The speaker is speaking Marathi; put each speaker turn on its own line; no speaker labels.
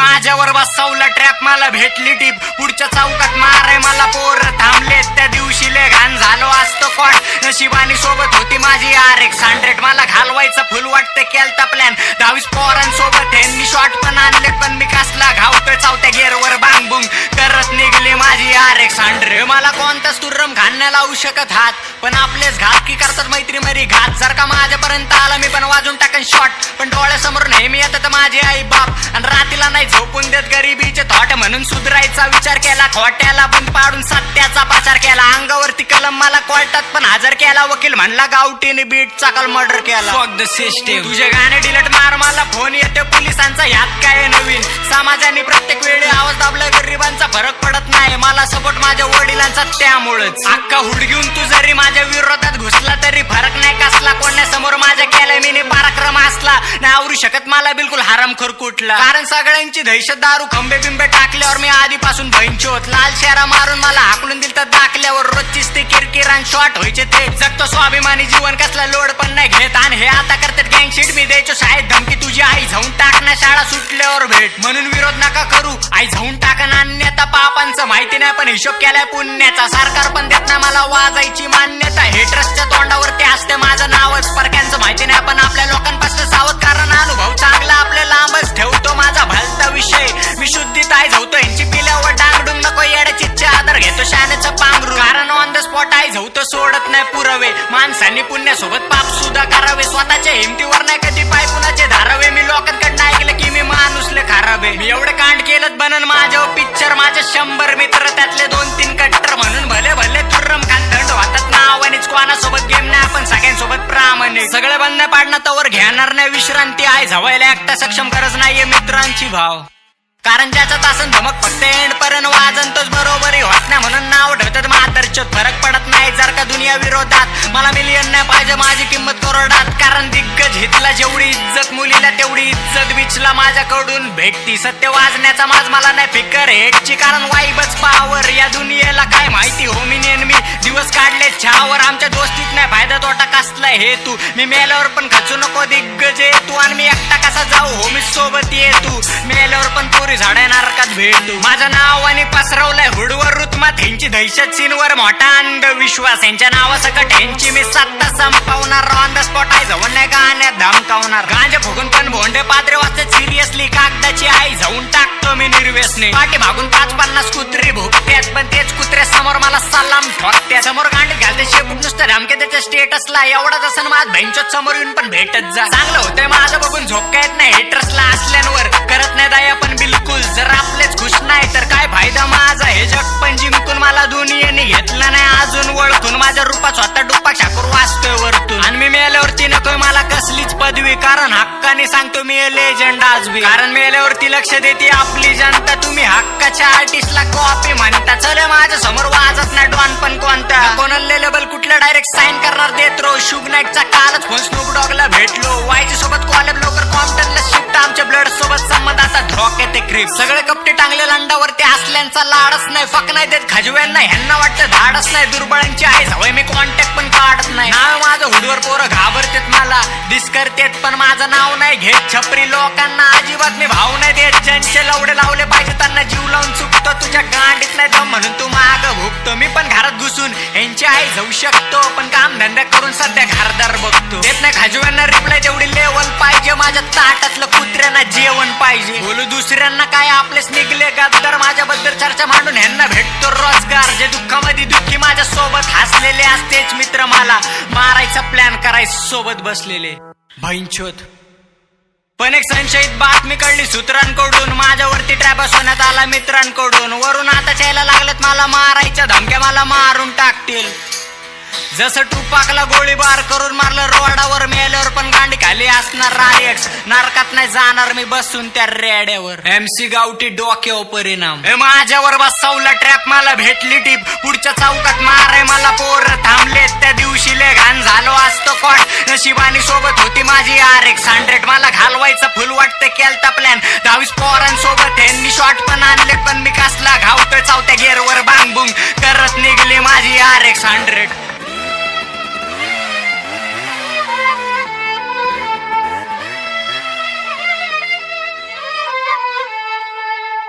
माझ्यावर बसवला ट्रॅप मला भेटली टीप पुढच्या चौकात मारे मला पोर थांबले त्या दिवशी ले घाण झालो असतो कोण नशिबानी सोबत होती माझी आर एक्स हंड्रेड मला घालवायचं फुल वाटतं केलता प्लॅन दहावीस पोरांसोबत त्यांनी शॉट पण आणले पण मी कसला घावतोय चावत्या गेअरवर बांग बुंग करत निघली माझी आर एक्स हंड्रेड मला कोणताच तुर्रम घालण्या लावू शकत हात. पण आपलेच घात की करतात मैत्री मरी. घात जर का माझ्यापर्यंत आला मी पण वाजून टाकन शॉट पण डोळ्यासमोर नेहमी येतात माझे आई बाप. आणि रातीला नाही झोपून देत गरिबीचे थॉट म्हणून सुधरायचा विचार केला. खोट्याला पण पाडून सत्याचा प्रचार केला. अंगावरती कलम मला कोर्टात पण हजर केला. वकील म्हणला गावठीने बीट चाकल मर्डर केला. द सिस्टीम तुझे गाणे डिलीट मार मला फोन येते. पोलिसांचा यात काय नवीन? समाजाने प्रत्येक वेळी आवाज दाबला गरिबांचा फरक पडत नाही. मला सपोर्ट माझ्या वडिलांचा त्यामुळेच. अक्का हुड घेऊन तू जरी माझ्या विरोधात घुसला तरी फरक नाही कसला. कोणासमोर माझ्या केलाय मी पराक्रम असला. नाही आवरू शकत मला बिलकुल हराम हरामखोर कुठला. कारण सगळ्यांची दहशत दारू खंबे बिंबे टाकल्यावर मी आधीपासून होत लाल शेरा मारून मला हाकलून दिल तर दाखल्यावर रोजचीच ते किरकिरान शॉट व्हायचे ते. जगतो स्वाभिमानी जीवन कसला लोड पण नाही घेत. आणि हे आता करतात गँगशीट मी द्यायचो शाळेत धमकी तुझी आई जाऊन टाक ना शाळा सुटल्यावर भेट. म्हणून विरोध नका करू. आई जाऊन टाका नान्यता पापांचं माहिती नाही पण हिशोब केलाय पुण्याचा. सरकार पण देत नाही मला वाजायची मान्यता. हे हेटरसच्या तोंडावरती असते माझं नावच परक्यांचं माहिती नाही पण आपल्या लोकांपासून सावध कारण अनुभव चांगला आपल्या लांबच ठेवतो माझा भलता विषय. मी शुद्धीत आई झवतो यांची पिल्यावर डांगडून नको येड्याची आदर घेतो शाण्याचं पांघरू कारण ऑन द स्पॉट आई झवतो सोडत नाही पुरावे. माणसांनी पुण्यासोबत पाप सुद्धा करावे. स्वतःच्या हिमतीवर नाही सगळे बंद पाडणं तवर घेणार नाही विश्रांती. आहे झवायला एकटा सक्षम गरज नाहीये मित्रांची भाव. कारण ज्याचा तासन धमक फक्त एंड पर्यंत वाजन तोच बरोबरी होत नाही. म्हणून नाव ठेवतात मातरच्यात फरक पडत नाही जर का दुनिया विरोधात. मला मिलियन नाही पाहिजे माझी किंमत करोडात. कारण दिग्गज हितला जेवढी इज्जत मुलीला तेवढी इज्जत बिचला माझ्याकडून भेटती. सत्य वाजण्याचा माज मला नाही फिकर. हेटची कारण वाईबच पावर या दुनियेला काय माहिती हो मी नेहमी. दिवस काढले छावर. आमच्या दोस्ती फायदा तोटा कसला हे तू? मी मेल्यावर पण खचू नको दिग्गज ये तू आणि मी एकटा कसा जाऊ? हो मी सोबत ये तू. मेल्यावर पण पुरी झाड्या नारकात भेटू माझं नाव आणि पसरवलंय हुडवर रुतमात ह्यांची दहशत सीनवर मोठा अंधविश्वास. यांच्या नावासकट ह्यांची मी सत्ता संपवणार. ऑन द स्पॉट आहे जवळ नाही गाण्यात धमकावणार. गांजा फुगून पण भोंडे पात्रे वाचत सिरियसली कागदाची आई जाऊन मी निर्व्यसने. पाठी मागून पाच पन्नास कुत्री भोगत्यात पण तेच कुत्र्या समोर मला सलाम. ठोकत्या समोर गांडीत घालते शेपूट. नुसतं धमके त्याच्या स्टेटसला एवढाच असं माझ भैंचोत समोर येऊन पण भेटत जा. चांगलं होतंय माझं बघून झोपका येत नाही. हेटर्सला असल्यांवर करत नाही दया पण बिलकुल जर आपलेच खुश नाही तर काय फायदा माझा? हे जग पण जिंकून मला दुनियेने घेतलं नाही. अजून ओळखून माझ्या रूपात स्वतः डुप्पा ठाकूर वाचतोय वरतून. आणि मी मेल्यावरती नकोय मला कसलीच पदवी कारण हक्काने सांगतो मी लेजंड आजवी कारण मेल्यावरती लक्ष देते आपली जनता. तुम्ही हक्काच्या आर्टिस्टला कॉपी म्हणता. चल माझ्यासमोर वाजत नाही डॉन पण कोणता? कोण लेबल कुठलं डायरेक्ट साईन करणार देत रो शुग नाईटचा कालच फोन स्नूप डॉगला भेटलो. वायजी सोबत कॉलेब लवकर कॉम्प्टनला शिफ्ट आमच्या ब्लड सोबत संमत आता ध्रॉक येते क्रिप सगळे कपटे टांगले लंडावरती असल्यांचा लाडच नाही फक नाही देत खजव्यांना ह्यांना वाटतं धाडच नाही दुर्बळांची आहे. सवय मी कॉन्टॅक्ट पण काढत नाही. नाव माझं हुडवर पोरं घाबरतेत मला. डिस करतेत पण माझं नाव नाही घेत. छपरी लोकांना अजिबात मी भाव नाही देत. ज्यांचे लवडे लावले पाहिजे त्यांना जीव लावून चुकतो तुझ्या गांडीत नाही दम म्हणून तू माग भुकतो मी पण घरात घुसून यांची आई जाऊ शकतो. पण काम धंदा करून सध्या घरदार बघतो. देत नाही खाजव्यांना रिप्लाय तेवढी लेवल पाहिजे. माझ्या ताटातलं कुत्र्यांना जेवण पाहिजे. बोलू दुसऱ्यांना काय आपलेच निघले गद्दार. चर्चा मांडून ह्यांना भेटतो रोजगार. जे दुःखामध्ये दुःखी माझ्या सोबत हसलेले असतेच मित्र मला. मारायचा प्लॅन करायचं सोबत बसलेले. भैंचोत पण एक संशयित बातमी कळली सूत्रांकडून. माझ्यावरती ट्रॅप बसवण्यात आला मित्रांकडून. वरून आता यायला लागलेत मला मारायच्या धमक्या मला मारून टाकतील. जसं टुपाकला गोळीबार करून मारलं रोडावर मेल्यावर पण गांडी खाली असणार रायक्स. नारकात नाही जाणार मी बसून त्या रेड्यावर. एमसी गावठी डोक्यावर परिणाम. हे माझ्यावर बसवला ट्रॅप मला भेटली टीप. पुढच्या चौकात मारे मला पोर. थांबले त्या दिवशी ले घाण झालो असतो कोण? नशिबानी सोबत होती माझी आर एक्स हंड्रेड मला घालवायचं फुल वाटतं केलता प्लॅन दहावीस पोरांसोबत यांनी शॉट पण आणले पण मी कसला घावतोय चौथ्या गेअरवर बांग बुंग करत निघली माझी आर एक्स हंड्रेड